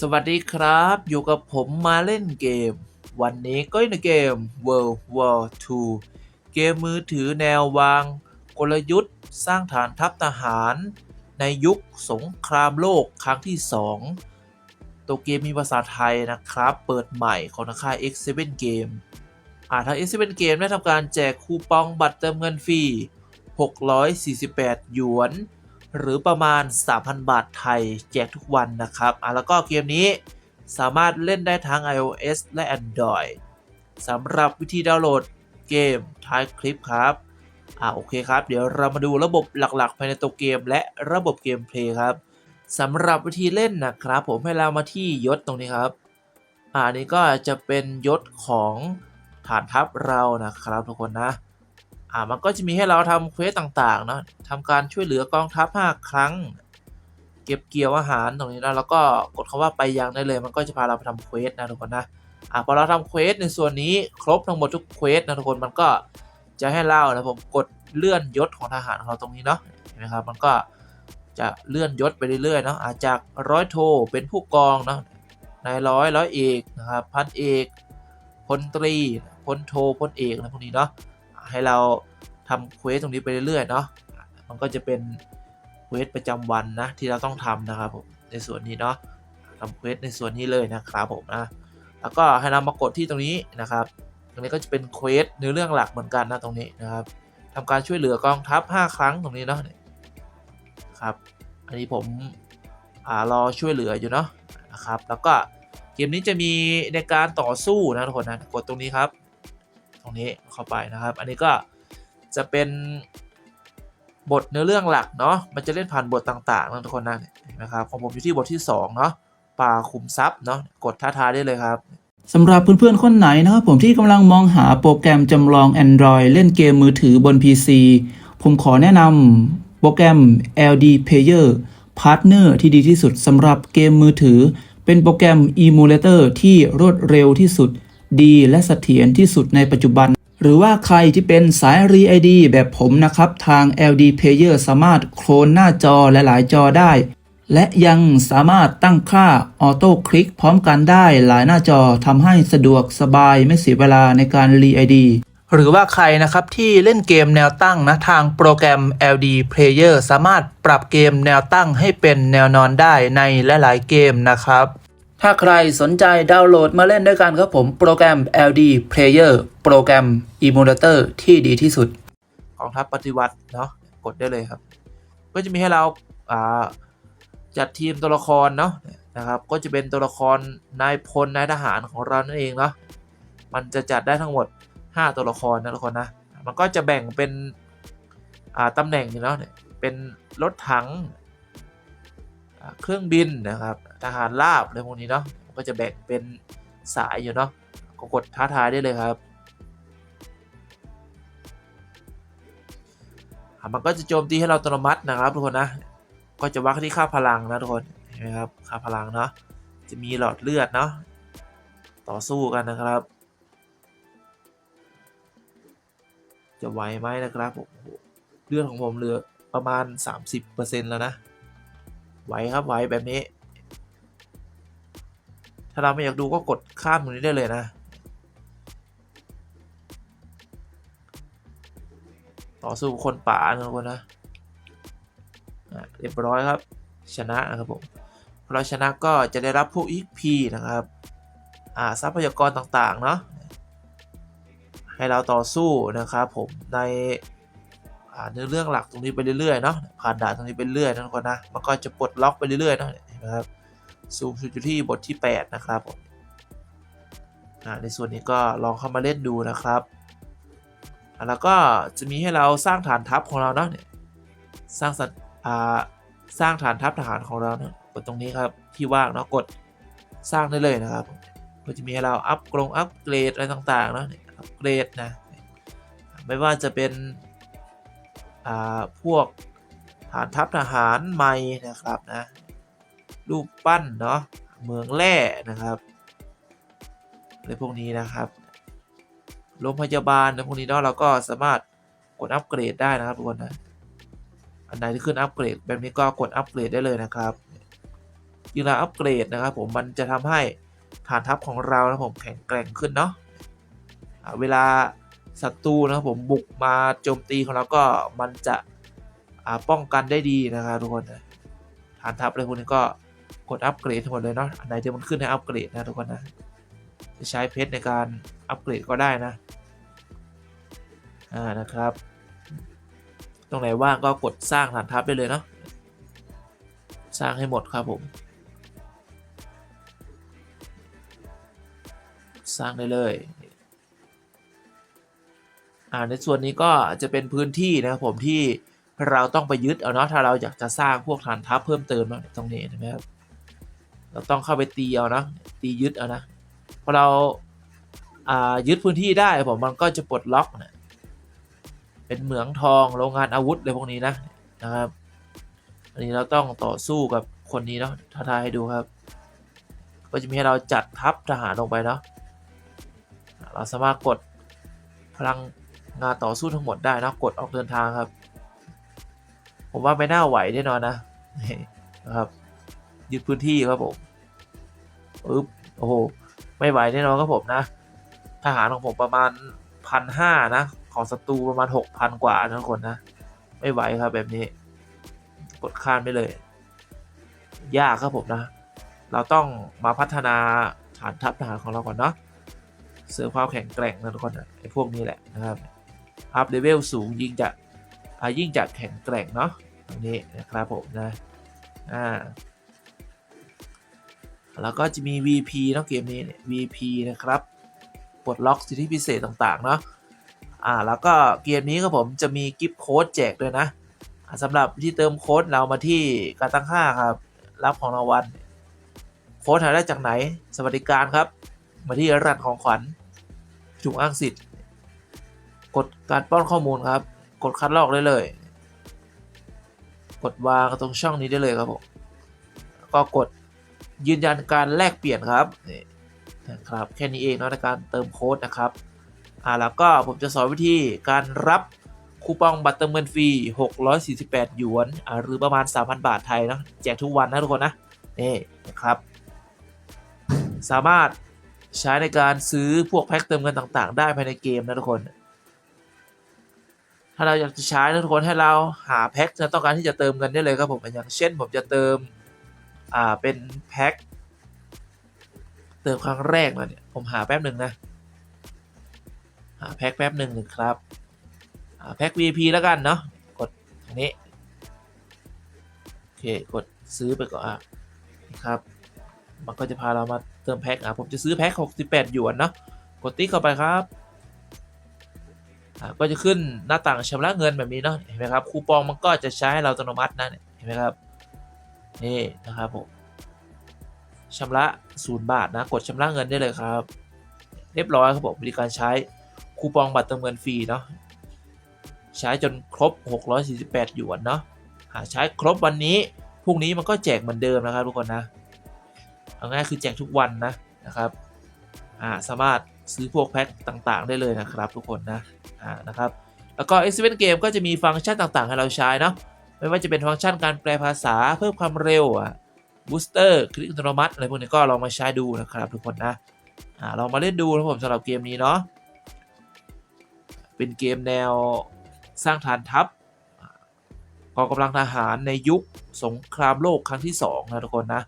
สวัสดีครับ อยู่กับผมมาเล่นเกม วันนี้ก็ในเกม World War II เกมมือถือแนววาง กลยุทธ์ สร้างฐานทัพทหาร ในยุคสงครามโลกครั้งที่ 2 ตัวเกมมีภาษาไทยนะครับ เปิดใหม่ของทาค่าย X7 Game อ่าทาง X7 Game ได้ทำการแจกคูปองบัตรเติมเงินฟรี 648 หยวน หรือประมาณ 3,000 บาทไทยแจกทุกวันนะครับอะแล้วก็เกมนี้สามารถเล่นได้ทั้ง iOS และ Android สำหรับวิธีดาวน์โหลดเกมท้ายคลิปครับอะโอเคครับ เดี๋ยวเรามาดูระบบหลักๆ ภายในตัวเกม และระบบเกมเพลย์ครับสำหรับวิธีเล่นนะครับ ผมให้เรามาที่ยศตรงนี้ครับอ่านนี้ก็จะเป็นยศของฐานทัพเรานะครับทุกคนนะ อ่ามันก็จะมีให้เราทำเควสต่างๆเนาะทำการช่วยเหลือกองทัพ5ครั้ง เก็บเกี่ยวอาหารตรงนี้นะแล้วก็กดคำว่าไปยังได้เลย มันก็จะพาเราไปทำเควสนะทุกคนนะอ่าพอเราทำเควสในส่วนนี้ครบทั้งหมดทุกเควสนะทุกคนมันก็จะให้เรานะผมกดเลื่อนยศของทหารของเราตรงนี้เนาะเห็นไหมครับมันก็จะเลื่อนยศไปเรื่อยๆเนาะอาจจากร้อยโทเป็นผู้กองเนาะนายร้อยร้อยเอกนะครับพันเอกพลตรีพลโทพลเอกอะไรพวกนี้เนาะ ให้เราทำเควสตรงนี้ไปเรื่อยๆเนาะมันก็จะเป็นเควสประจำวันนะที่เราต้องทำนะครับผมในส่วนนี้เนาะทำเควสในส่วนนี้เลยนะครับผมนะแล้วก็ให้เรามากดที่ตรงนี้นะครับตรงนี้ก็จะเป็นเควสเนื้อเรื่องหลักเหมือนกันนะตรงนี้นะครับทำการช่วยเหลือกองทัพ 5 ครั้งตรงนี้เนาะครับอันนี้ผมอรอช่วยเหลืออยู่เนาะนะครับแล้วก็เกมนี้จะมีในการต่อสู้นะทุกคนนะกดตรงนี้ครับ รงนี้เข้าไปนะครับ อันนี้ก็จะเป็นบทเนื้อเรื่องหลักเนาะ มันจะเล่นผ่านบทต่างๆนะทุกคนนะนไหมครับ ของผมอยู่ที่บทที่ 2 เนาะป่าขุมทรัพย์เนาะ กดท้าทายได้เลยครับสำหรับเพื่อนๆ คนไหนนะครับผมที่กำลังมองหาโปรแกรมจำลอง Android เล่นเกมมือถือบน PC ผมขอแนะนำโปรแกรม LD Player Partner ที่ดีที่สุดสำหรับเกมมือถือ เป็นโปรแกรม Emulator ที่รวดเร็วที่สุด ดีและเสถียรที่สุดในปัจจุบัน หรือว่าใครที่เป็นสาย r e ID แบบผมนะครับ ทาง LD Player สามารถโคลนหน้าจอหลายๆจอได้ และยังสามารถตั้งค่าออโต้คลิกพร้อมกันได้หลายหน้าจอทำให้สะดวกสบายไม่เสียเวลาในการรีไอดีหรือว่าใครนะครับที่เล่นเกมแนวตั้งนะทางโปรแกรม LD Player สามารถปรับเกมแนวตั้งให้เป็นแนวนอนได้ในหลาย ๆ เกมนะครับ ถ้าใครสนใจดาวน์โหลดมาเล่นด้วยกันครับผมโปรแกรม LD Player โปรแกรม Emulator ที่ดีที่สุดกองทัพปฏิวัติเนาะกดได้เลยครับ ก็จะมีให้เราอ่าจัดทีมตัวละครเนาะนะครับ ก็จะเป็นตัวละครนายพลนายทหารของเรานั่นเองเนาะมันจะจัดได้ทั้งหมด 5 ตัวละครนะทุกคนนะมันก็จะแบ่งเป็นอ่าตำแหน่งเนาะเป็นรถถัง เครื่องบินนะครับทหารราบอะไรพวกนี้เนาะก็จะแบ่งเป็นสายอยู่เนาะก็กดท้าทายได้เลยครับมันก็จะโจมตีให้เราอัตโนมัตินะครับทุกคนนะ ก็จะวัดที่ค่าพลังนะทุกคนเห็นไหมครับค่าพลังเนาะจะมีหลอดเลือดเนาะต่อสู้กันนะครับ จะไหวไหมนะครับผมโอ้โหเลือดของผมเหลือประมาณ 30%แล้วนะ ไหวครับไหวแบบนี้ ถ้าเราไม่อยากดูก็กดข้ามตรงนี้ได้เลยนะ ต่อสู้คนป่านะทุกคนนะอะเรียบร้อยครับ ชนะนะครับผมพอเราชนะก็จะได้รับพวก XP นะครับ อ่าทรัพยากรต่างๆ เนาะให้เราต่อสู้นะครับผมใน อ่าเนื้อเรื่องหลักตรงนี้ไปเรื่อยๆเนาะผ่านด่านตรงนี้ไปเรื่อยนะทุกคนนะมันก็จะปลดล็อกไปเรื่อยๆเนาะเห็นไหมครับสูงสุดอยู่ที่บทที่ 8 นะครับผมในส่วนนี้ก็ลองเข้ามาเล่นดูนะครับ แล้วก็จะมีให้เราสร้างฐานทัพของเราเนาะสร้างสัตสร้างฐานทัพทหารของเราเนาะกดตรงนี้ครับที่ว่างเนาะกดสร้างได้เลยนะครับก็จะมีให้เราอัพกรงอัพเกรดอะไรต่างๆเนาะเนี่ยอัพเกรดนะไม่ว่าจะเป็น พวกฐานทัพทหารใหม่นะครับนะรูปปั้นเนาะเมืองแร่นะครับอะไรพวกนี้นะครับโรงพยาบาลในพวกนี้เนาะเราก็สามารถกดอัปเกรดได้นะครับทุกคนนะอันไหนที่ขึ้นอัปเกรดแบบนี้ก็กดอัปเกรดได้เลยนะครับยิ่งเราอัปเกรดนะครับ ผมมันจะทำให้ฐานทัพของเรานะผมแข็งแกร่งขึ้นเนาะเวลา ศัตรูนะครับผมบุกมาโจมตีของเราก็มันจะป้องกันได้ดีนะครับทุกคนฐานทัพอะไรพวกนี้ก็กดอัปเกรดทั้งหมดเลยเนาะอันไหนที่มันขึ้นให้อัปเกรดนะทุกคนนะจะใช้เพชรในการอัปเกรดก็ได้นะอ่านะครับ ตรงไหนว่างก็กดสร้างฐานทัพได้เลยเนาะสร้างให้หมดครับผม สร้างได้เลย อ่าในส่วนนี้ก็จะเป็นพื้นที่นะครับผมที่เราต้องไปยึดเอาเนาะถ้าเราอยากจะสร้างพวกฐานทัพเพิ่มเติมนะตรงนี้นไหมครับ เราต้องเข้าไปตีเอานะตียึดเอานะพอเราอ่ายึดพื้นที่ได้ผมมันก็จะปลดล็อกนะเป็นเหมืองทองโรงงานอาวุธอะไรพวกนี้นะนะครับอันนี้เราต้องต่อสู้กับคนนี้เนาะท้าทายให้ดูครับ ก็จะมีให้เราจัดทัพทหารลงไปเนาะเราสามารถกดพลัง งานต่อสู้ทั้งหมดได้นะกดออกเดินทางครับ ผมว่าไม่น่าไหวแน่นอนนะนะครับยึดพื้นที่ครับผมปึ๊บโอ้โหไม่ไหวแน่นอนครับผมนะ ทหารของผมประมาณพันห้านะ ของศัตรูประมาณหกพันกว่านะทุกคนนะ ไม่ไหวครับแบบนี้ กดข้ามไปเลย ยากครับผมนะ เราต้องมาพัฒนาฐานทัพทหารของเราก่อนเนาะเสริมความแข็งแกร่งนะทุกคนไอ้พวกนี้แหละนะครับ อัพเลเวลสูงยิ่งจะอ่ายิ่งจะแข็งแกร่งเนาะตรงนี้นะครับผมนะอ่าแล้วก็จะมี VP เนาะเกมนี้เนี่ย VP นะครับปลดล็อกสิทธิพิเศษต่างๆเนาะอ่าแล้วก็เกมนี้ครับผมจะมีกิฟต์โค้ดแจกด้วยนะสำหรับที่เติมโค้ดเรามาที่การตั้งค่าครับ รับของรางวัลโค้ดหาได้จากไหน สวัสดิการครับ มาที่รัฐของขวัญถุงอ้างสิทธิ์ กดการป้อนข้อมูลครับ กดคัดลอกได้เลย กดวางตรงช่องนี้ได้เลยครับผมก็กดยืนยันการแลกเปลี่ยนครับนี่นะครับแค่นี้เองเนาะในการเติมโค้ดนะครับอ่าแล้วก็ผมจะสอนวิธีการรับคูปองบัตรเติมเงินฟรี 648 หยวนอ่าหรือประมาณ 3,000 บาทไทยนะแจกทุกวันนะทุกคนนะนี่นะครับ สามารถใช้ในการซื้อพวกแพ็คเติมเงินต่างๆ ได้ภายในเกมนะทุกคน ถ้าเราอยากจะใช้ทุกคนให้เราหาแพ็คที่ต้องการที่จะเติมเงินได้เลยครับผมอย่างเช่นผมจะเติมอ่าเป็นแพ็คเติมครั้งแรกนะเนี่ยผมหาแป๊บหนึ่งนะหาแพ็คแป๊บหนึ่งหนึ่งครับแพ็ค VIP แล้วกันเนาะกดตรงนี้โอเคกดซื้อไปก่อนอะนะครับมันก็จะพาเรามาเติมแพ็คอะผมจะซื้อแพ็ค68หยวนเนาะกดติ๊กเข้าไปครับ ก็จะขึ้นหน้าต่างชำระเงินแบบนี้เนาะเห็นไหมครับคูปองมันก็จะใช้ให้เราอัตโนมัตินะเนี่ยเห็นไหมครับนี่นะครับผมชำระศูนย์บาทนะกดชำระเงินได้เลยครับ เรียบร้อยครับผมวิการใช้คูปองบัตรเติมเงินฟรีเนาะใช้จนครบ 648 หยวนเนาะหากใช้ครบวันนี้พรุ่งนี้มันก็แจกเหมือนเดิมนะครับทุกคนนะเอาง่ายคือแจกทุกวันนะนะครับอ่าสามารถซื้อพวกแพ็คต่างๆ ได้เลยนะครับทุกคนนะ นะครับ แล้วก็ e x p e r i e n Game ก็จะมีฟังก์ชันต่างๆ ให้เราใช้เนาะไม่ว่าจะเป็นฟังก์ชันการแปลภาษาเพิ่มความเร็วอะบูสเตอร์คลิกอัตโนมัติอะไรพวกนี้ก็ลองมาใช้ดูนะครับทุกคนนะลองมาเล่นดูนะผมสำหรับเกมนี้เนาะเป็นเกมแนวสร้างฐานทัพกองกำลังทหารในยุคสงครามโลกครั้งที่ 2 นะทุกคนนะ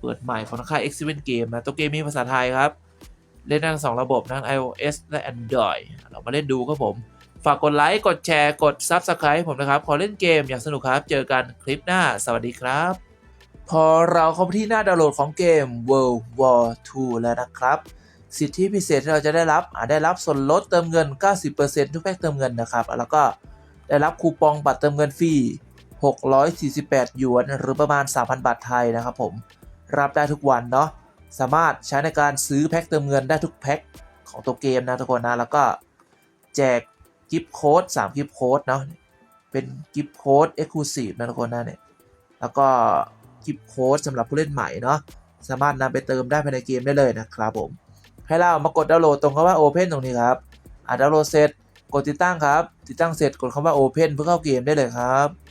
เปิดใหม่ของค่าย x p e r i e n Game นะตัวเกมมีภาษาไทยครับ เล่นได้ทั้งสองระบบทั้ง iOS และ Android เรามาเล่นดูครับผม ฝากกดไลค์ กดแชร์ กด Subscribe ผมนะครับ ขอเล่นเกมอย่างสนุกครับ เจอกันคลิปหน้า สวัสดีครับ พอเราเข้าไปที่หน้าดาวน์โหลดของเกม World War 2 แล้วนะครับ สิทธิพิเศษที่เราจะได้รับอาจได้รับส่วนลดเติมเงิน 90%ทุกแพ็คเติมเงินนะครับ แล้วก็ได้รับคูปองบัตรเติมเงินฟรี 648 หยวน หรือประมาณ 3,000 บาทไทยนะครับผม รับได้ทุกวันเนาะ สามารถใช้ในการซื้อแพ็คเติมเงินได้ทุกแพ็คของตัวเกมนะทุกคนนะ แล้วก็แจกกิฟต์โค้ด3กิฟต์โค้ดเนาะเป็นกิฟต์โค้ด Exclusive นะทุกคนนะเนี่ยแล้วก็กิฟต์โค้ดสำหรับผู้เล่นใหม่เนาะสามารถนำไปเติมได้ภายในเกมได้เลยนะครับผมให้เรามากดดาวน์โหลดตรงคำว่า Open ตรงนี้ครับอ่าดาวน์โหลดเสร็จกดติดตั้งครับ ติดตั้งเสร็จกดคำว่า Open เพื่อเข้าเกมได้เลยครับ